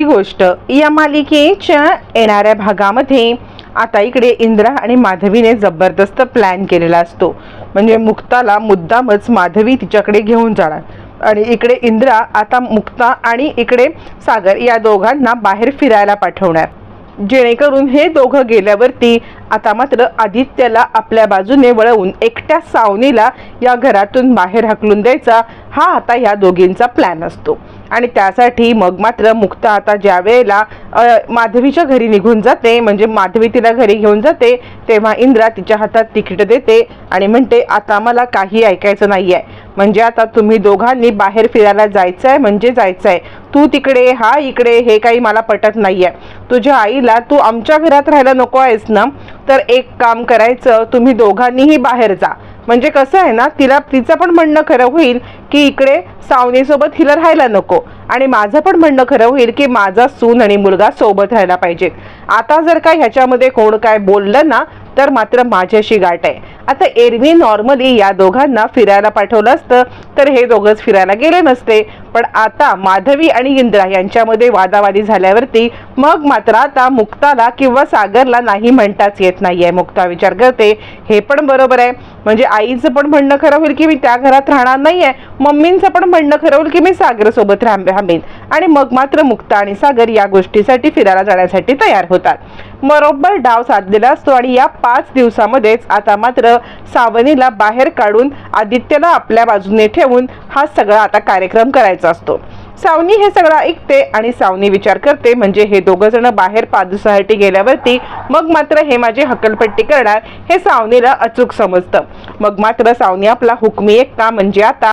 ही गोष्ट या मालिकेच्या येणाऱ्या भागामध्ये आता इकडे इंद्रा आणि माधवीने जबरदस्त प्लॅन केलेला असतो. म्हणजे मुक्ताला मुद्दामच माधवी तिच्याकडे घेऊन जाणार. आणि इकडे इंद्रा आता मुक्ता आणि इकडे सागर या दोघांना बाहेर फिरायला पाठवणार. जेणेकरून हे दोघं गेल्यावरती आता मात्र आदित्यला आपल्या बाजूने वळवून एकट्या सावनीला या घरातून बाहेर हाकलून द्यायचा हा आता या दोघींचा प्लॅन असतो. आणि त्यासाठी मग मात्र मुक्ता आता ज्या वेळेला माधवीच्या घरी निघून जाते म्हणजे माधवी तिला घरी घेऊन जाते तेव्हा इंद्रा तिच्या हातात तिकीट देते आणि म्हणते आता मला काही ऐकायचं नाही आहे म्हणजे आता तुम्ही दोघांनी बाहेर फिरायला जायचं आहे म्हणजे जायचं आहे तू तिकडे हा इकडे हे काही मला पटत नाही आहे तुझ्या आईला तू आमच्या घरात राहायला नको आहेस ना? तर एक काम करायचं तुम्ही दोघांनीही बाहेर जा. म्हणजे कसं आहे ना तिला तिचं पण म्हणणं खरं होईल की इकडे सावनीसोबत हिला राहायला नको. आणि माझं पण म्हणणं खरं होईल की माझा सून आणि मुलगा सोबत राहायला पाहिजे आता जर का ह्याच्यामध्ये कोण काय बोललं ना तर मात्र माझ्याशी गाठ आहे. आता एरवी नॉर्मली या दोघांना फिरायला पाठवलं असतं तर हे दोघंच फिरायला गेले नसते. पण आता माधवी आणि इंद्रा यांच्यामध्ये वादावादी झाल्यावरती मग मात्र आता मुक्ताला किंवा सागरला नाही म्हणताच येत नाहीये. मुक्ता विचार करते हे पण बरोबर आहे. म्हणजे आईचं पण म्हणणं खरं होईल की मी त्या घरात राहणार नाहीये. मम्मींचं पण म्हणणं खरं होईल की मी सागर सोबत राहमीन. आणि मग मात्र मुक्ता आणि सागर या गोष्टीसाठी फिरायला जाण्यासाठी तयार होतात. बरोबर डाव साधलेला असतो आणि या पाच दिवसामध्येच आता मात्र सावनीला बाहेर काढून आदित्यला आपल्या बाजूने ठेवून हा सगळा आता कार्यक्रम करायचा असतो. सावनी हे सगळं ऐकते आणि सावनी विचार करते म्हणजे हे दोघं जण बाहेर पादुसासाठी गेल्यावरती मग मात्र हे माझी हकलपट्टी करणार हे सावनीला अचूक समजतं. मग मात्र सावनी आपला हुकमी एकटा म्हणजे आता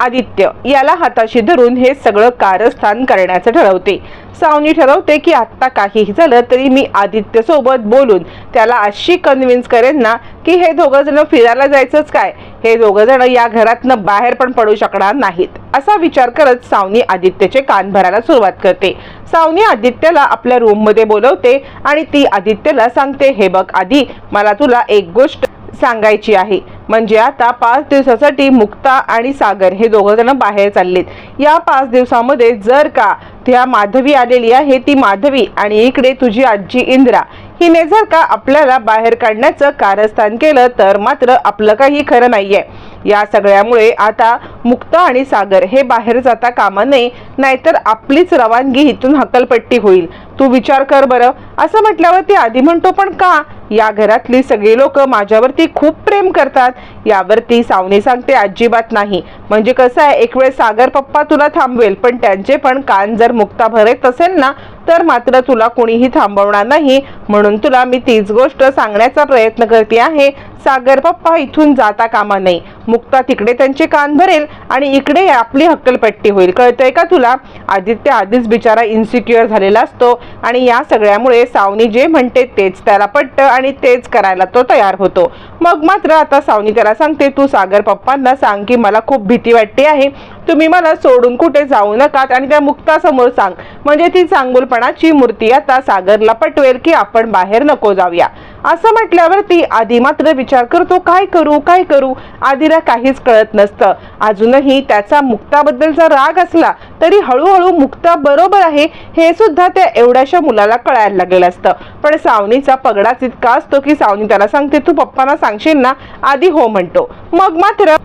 आदित्य याला हाताशी धरून हे सगळं कारस्थान करण्याचं ठरवते. सावनी ठरवते की आत्ता काहीही झालं तरी मी आदित्य सोबत बोलून त्याला अशी कन्व्हिन्स करेन ना की हे दोघं जण फिरायला जायचंच काय? हे दोघं जण या घरातनं बाहेर पण पडू शकणार नाहीत असा विचार करत सावनी आदित्यचे कान भरायला सुरुवात करते. सावनी आदित्यला आपल्या रूममध्ये बोलवते आणि ती आदित्यला सांगते हे बघ आधी मला तुला एक गोष्ट सांगायची आहे. म्हणजे आता पाच दिवसासाठी मुक्ता आणि सागर हे दोघं जण बाहेर चाललेत. या पाच दिवसामध्ये जर का त्या माधवी आलेली आहे ती माधवी आणि इकडे तुझी आजी इंद्रा. हिने जर का आपल्याला बाहेर काढण्याचं कारस्थान केलं तर मात्र आपलं काही खरं नाहीये. या सगळ्यामुळे आता मुक्ता आणि सागर हे बाहेर जाता कामा नये नाहीतर आपलीच रवानगी इथून हकलपट्टी होईल. तू विचार कर बरं. असं म्हटल्यावर ती आधी म्हणतो पण का? या घरातली सगळी लोक माझ्यावरती खूप प्रेम करतात. यावरती सावनी सांगते अजिबात नाही. म्हणजे कसं आहे एक वेळ सागर पप्पा तुला थांबवेल पण त्यांचे पण कान जर मुक्ता भरत असेल ना तर मात्र तुला कोणीही थांबवणार नाही. म्हणून तुला मी तीच गोष्ट सांगण्याचा प्रयत्न करते आहे. सागर पप्पा इथून जाता कामा नाही मुक्ता तिकडे त्यांचे कान भरेल आणि इकडे आपली हक्कलपट्टी होईल. कळतंय का तुला? आदित्य आधीच बिचारा इन्सिक्युअर झालेला असतो आणि या सगळ्यामुळे सावनी जे म्हणते तेच त्याला पटतं आणि तेच करायला तो तयार होतो. मग मात्र आता सावनी त्याला सांगते तू सागर पप्पांना सांग की मला खूप भीती वाटते आहे. तुम्ही मला सोडून कुठे जाऊ नकात? आणि त्या मुक्तासमोर सांग. म्हणजे ती चांगुलपणाची मूर्ती आता सागरला पटवेल की आपण बाहेर नको जाऊया. असं म्हटल्यावरती आधी मात्र विचार करतो काय करू काय करू? आधीला काहीच कळत नसतं. अजूनही त्याचा मुक्ताबद्दलचा राग असला तरी हळूहळू मुक्ता बरोबर आहे हे सुद्धा त्या एवढ्याशा मुलाला कळायला लागलेलं असतं. पण सावनीचा पगडाच इतका असतो की सावनी त्याला सांगते तू पप्पांना सांगशील ना? आधी हो म्हणतो. मग मात्र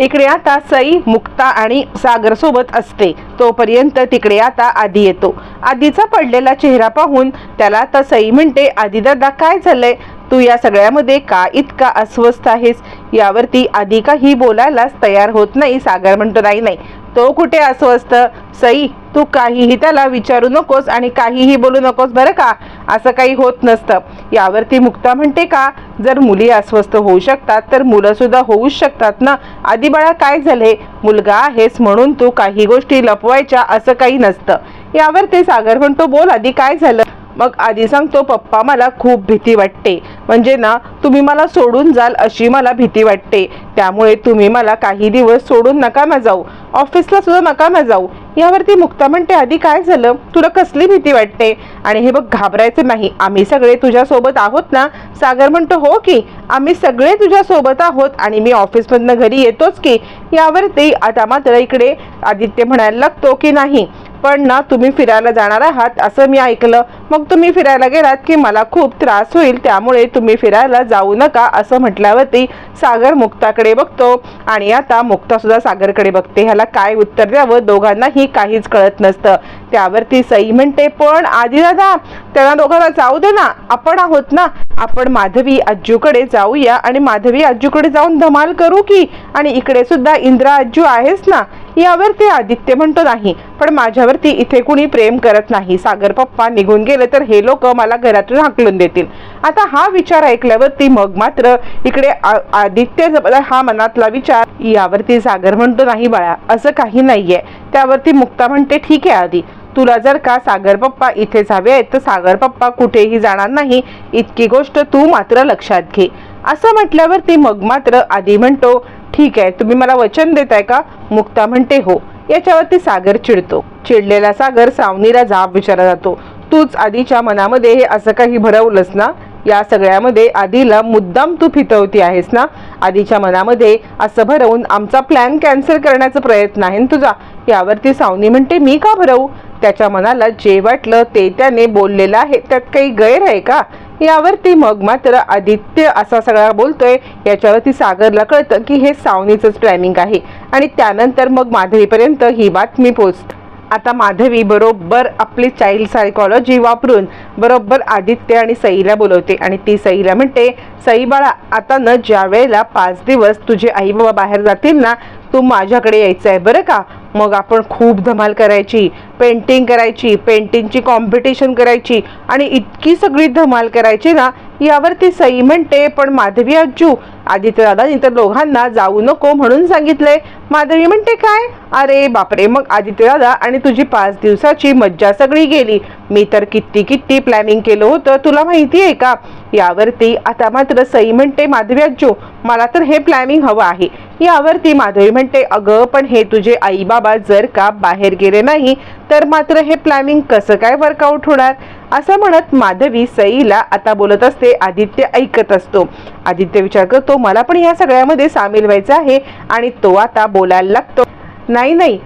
इकडे आता सई मुक्ता आणि सागर सोबत असते. तोपर्यंत तिकडे आता आधी येतो. आधीचा पडलेला चेहरा पाहून त्याला आता सई म्हणते आधी दादा काय झालंय? तू या सगळ्यामध्ये का इतका अस्वस्थ आहेस? यावरती आधी काही बोलायलाच तयार होत नाही सागर म्हणतो. नाही नाही. तो कुठे अस्वस्थ? सई तू काहीही त्याला विचारू नकोस आणि काहीही बोलू नकोस बरं का? असं काही होत नसतं. यावरती मुक्ता म्हणते का जर मुली अस्वस्थ होऊ शकतात तर मुलं सुद्धा होऊच शकतात ना? आधी बाळा काय झाले? मुलगा आहेस म्हणून तू काही गोष्टी लपवायच्या असं काही नसतं. यावर ते सागर म्हणतो बोल आधी काय झालं? मग आधी सांगतो पप्पा मला खूप भीती वाटते. म्हणजे ना तुम्ही मला सोडून जाल अशी मला भीती वाटते. त्यामुळे तुम्ही मला काही दिवस सोडून नका ना जाऊ. ऑफिसला सुद्धा नका ना जाऊ. यावरती मुक्ता म्हणते आधी काय झालं? तुला कसली भीती वाटते? आणि हे बघ घाबरायचं नाही. आम्ही सगळे तुझ्यासोबत आहोत ना? सागर म्हणतो हो की. आम्ही सगळे तुझ्यासोबत आहोत आणि मी ऑफिसमधनं घरी येतोच की. यावरती आता मात्र इकडे आदित्य म्हणायला लागतो की नाही. पण ना तुम्ही फिरायला जाणार आहात असं मी ऐकलं. मग तुम्ही फिरायला गेलात की मला खूप त्रास होईल त्यामुळे तुम्ही फिरायला जाऊ नका असं म्हटल्यावरती सागर मुक्ताकडे बघतो. आणि आता मुक्ता सुद्धा सागरकडे बघते. ह्याला काय उत्तर द्यावं? दोघांनाही काहीच कळत नसतं. त्यावरती सई म्हणते पण आधी दादा त्यांना दोघांना जाऊ दे ना. आपण आहोत ना. आपण माधवी आजूकडे जाऊया. आणि माधवी आज्जूकडे जाऊन धमाल करू की? आणि इकडे सुद्धा इंद्रा आज्जू आहेस ना. यावरती आदित्य म्हणतो नाही पण माझ्यावरती इथे कुणी प्रेम करत नाही. सागर पप्पा निघून गेले तर हे लोक मला घरातून हाकलून देतील. आता हा विचार ऐकल्यावरती मग मात्र इकडे आ- आदित्य हा मनातला विचार यावरती सागर म्हणतो नाही बाळा असं काही नाहीये. त्यावरती मुक्ता म्हणते ठीक आहे आधी तुला जर का सागर पप्पा इथे जावे आहेत तर सागर पप्पा कुठेही जाणार नाही. इतकी गोष्ट तू मात्र लक्षात घे. असं म्हटल्यावरती मग मात्र आधी म्हणतो ठीक आहे तुम्ही मला वचन देताय का? मुक्ता म्हणते हो. याच्यावरती सागर चिडतो. चिडलेला सागर सावनीला जाब विचारला जातो तूच आधीच्या मनामध्ये हे असं काही भरवलंस ना? या सगळ्यामध्ये आधीला मुद्दाम तू फितवती आहेस ना? आधीच्या मनामध्ये असं भरवून आमचा प्लॅन कॅन्सल करण्याचा प्रयत्न आहे ना तुझा? यावरती सावनी म्हणते मी का भरवू? त्याच्या मनाला जे वाटलं ते त्याने बोललेलं आहे. त्यात काही गैर आहे का? यावरती मग मात्र आदित्य असा सगळा बोलतोय. याच्यावरती सागरला कळतं की हे सावनीचंच प्लॅनिंग आहे. आणि त्यानंतर मग माधवीपर्यंत ही बातमी पोचते आता माधवी बरोबर आपली चाइल्ड सायकॉलॉजी वापरून बरोबर आदित्य आणि सईला बोलवते. आणि ती सईला म्हणते सई बाळा आता न ज्या वेळेला पाच दिवस तुझे आई बाबा बाहेर जातील ना तू माझ्याकडे यायचं आहे बरं का? मग आपण खूप धमाल करायची पेंटिंग करायची पेंटिंगची कॉम्पिटिशन करायची आणि इतकी सगळी धमाल करायची ना यावरती सई म्हणते पण माधवी आजू आदित्यदादांनी तर दोघांना जाऊ नको म्हणून सांगितले माधवी म्हणते काय? अरे बापरे मग आदित्यदादा आणि तुझी पाच दिवसाची मज्जा सगळी गेली. मी तर किती किती प्लॅनिंग केलं होतं तुला माहिती आहे का? यावरती. आता मात्र सई म्हणते माधवी आजू मला तर हे प्लॅनिंग हवं आहे. यावरती माधवी म्हणते अगं पण हे तुझे आई बाबा जर का बाहेर गेले नाही तर मात्र हे प्लॅनिंग कसं काय वर्कआउट होणार? असं म्हणत माधवी सईला आता बोलत असते आदित्य ऐकत असतो. आदित्य विचार करतो मला पण या सगळ्यामध्ये सामील व्हायचं आहे आणि तो आता बोलायला लागतो. नाही नाही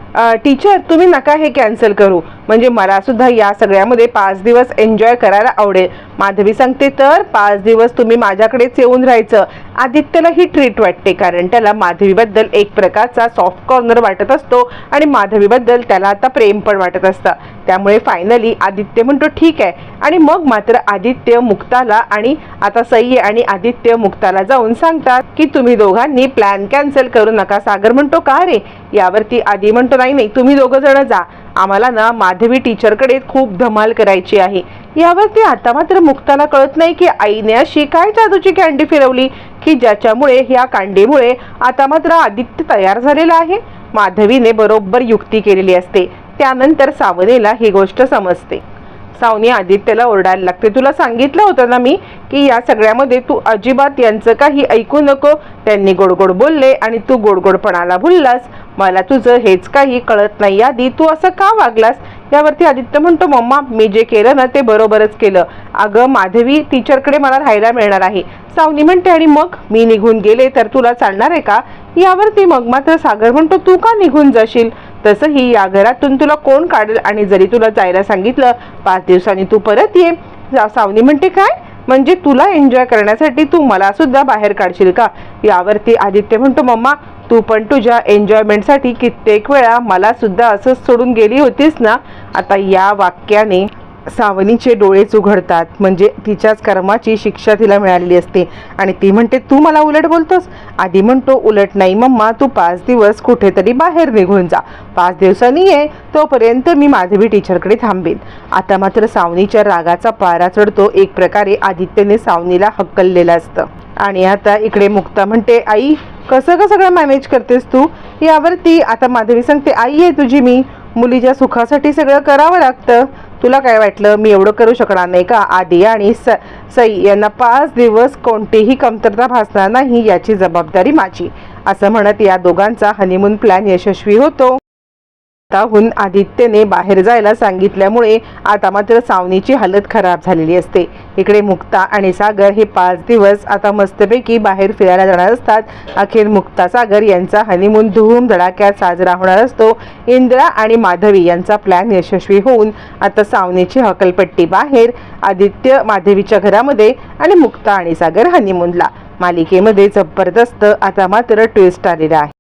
टीचर तुम्ही नका हे कॅन्सल करू. म्हणजे मला सुद्धा या सगळ्यामध्ये पाच दिवस एन्जॉय करायला आवडेल. माधवी सांगते तर पाच दिवस तुम्ही माझ्याकडेच येऊन राहायचं. आदित्यला ही ट्रीट वाटते कारण त्याला माधवीबद्दल एक प्रकारचा सॉफ्ट कॉर्नर वाटत असतो आणि माधवीबद्दल त्याला आता प्रेम पण वाटत असतं. त्यामुळे फायनली आदित्य म्हणतो ठीक आहे. आणि मग मात्र आदित्य मुक्ताला आणि आता सई आणि आदित्य मुक्ताला जाऊन सांगतात की तुम्ही दोघांनी प्लॅन कॅन्सल करू नका. सागर म्हणतो का रे? यावरती आधी म्हणतो नाही नाही तुम्ही दोघं जण जा. आम्हाला ना माधवी टीचरकडे खूप धमाल करायची आहे. यावरती आता मात्र मुक्ताला कळत नाही की आईने अशी काय जादूची कॅन्डी फिरवली की ज्याच्यामुळे ह्या कांडीमुळे आता मात्र आदित्य तयार झालेला आहे. माधवीने बरोबर युक्ती केलेली असते. त्यानंतर सावनेला ही गोष्ट समजते. सावनी आदित्यला ओरडायला लागते. तुला सांगितलं होतं ना मी की या सगळ्यामध्ये तू अजिबात यांचं काही ऐकू नको. त्यांनी गोडगोड बोलले आणि तू गोडगोडपणाला भुललास. मला तुझं हेच काही कळत नाही. आधी तू असं का वागलास? यावरती आदित्य म्हणतो मम्मा मी जे केलं ना ते बरोबरच केलं. अगं माधवी टीचरकडे मला राहायला मिळणार आहे. सावनी म्हणते आणि मग? मी निघून गेले तर तुला चालणार आहे का? यावरती मग मात्र सागर म्हणतो तू का निघून जाशील? तसंही या घरातून तुला कोण काढेल? आणि जरी तुला जायला सांगितलं पाच दिवसांनी तू परत ये. सावनी म्हणते काय? म्हणजे तुला एन्जॉय करण्यासाठी तू मला सुद्धा बाहेर काढशील का? यावरती आदित्य म्हणतो मम्मा तू पण तुझ्या एन्जॉयमेंटसाठी कित्येक वेळा मला सुद्धा असंच सोडून गेली होतीस ना? आता या वाक्याने सावनीचे डोळेच उघडतात. म्हणजे तिच्याच कर्माची शिक्षा तिला मिळालेली असते. आणि ती म्हणते तू मला उलट बोलतोस? आधी म्हणतो उलट नाही मम्मा तू पाच दिवस कुठेतरी बाहेर निघून जा. पाच दिवसांनी ये तोपर्यंत मी माधवी टीचरकडे थांबेन. आता मात्र सावनीच्या रागाचा पारा चढतो. एक प्रकारे आदित्यने सावनीला हक्कललेलं असतं. आणि आता इकडे मुक्ता म्हणते आई कसं का सगळं मॅनेज करतेस तू? यावरती आता माधवी सांगते आई आहे तुझी मी. मुलीच्या सुखासाठी सगळं करावं लागतं. तुला काय वाटलं? मी एवढं करू शकणार नाही का? आदी आणि स सई यांना पाच दिवस कोणतीही कमतरता भासणार नाही याची जबाबदारी माझी. असं म्हणत या दोघांचा हनीमून प्लॅन यशस्वी होतो. स्वतःहून आदित्यने बाहेर जायला सांगितल्यामुळे आता मात्र सावनीची हालत खराब झालेली असते. इकडे मुक्ता आणि सागर हे पाच दिवस आता मस्तपैकी बाहेर फिरायला जाणार असतात. अखेर मुक्ता सागर यांचा हनीमून धूम धडाक्यात साजरा होणार असतो. इंद्रा आणि माधवी यांचा प्लॅन यशस्वी होऊन आता सावनीची हकलपट्टी बाहेर आदित्य माधवीच्या घरामध्ये आणि मुक्ता आणि सागर हनीमूनला मालिकेमध्ये जबरदस्त आता मात्र ट्विस्ट आलेला आहे.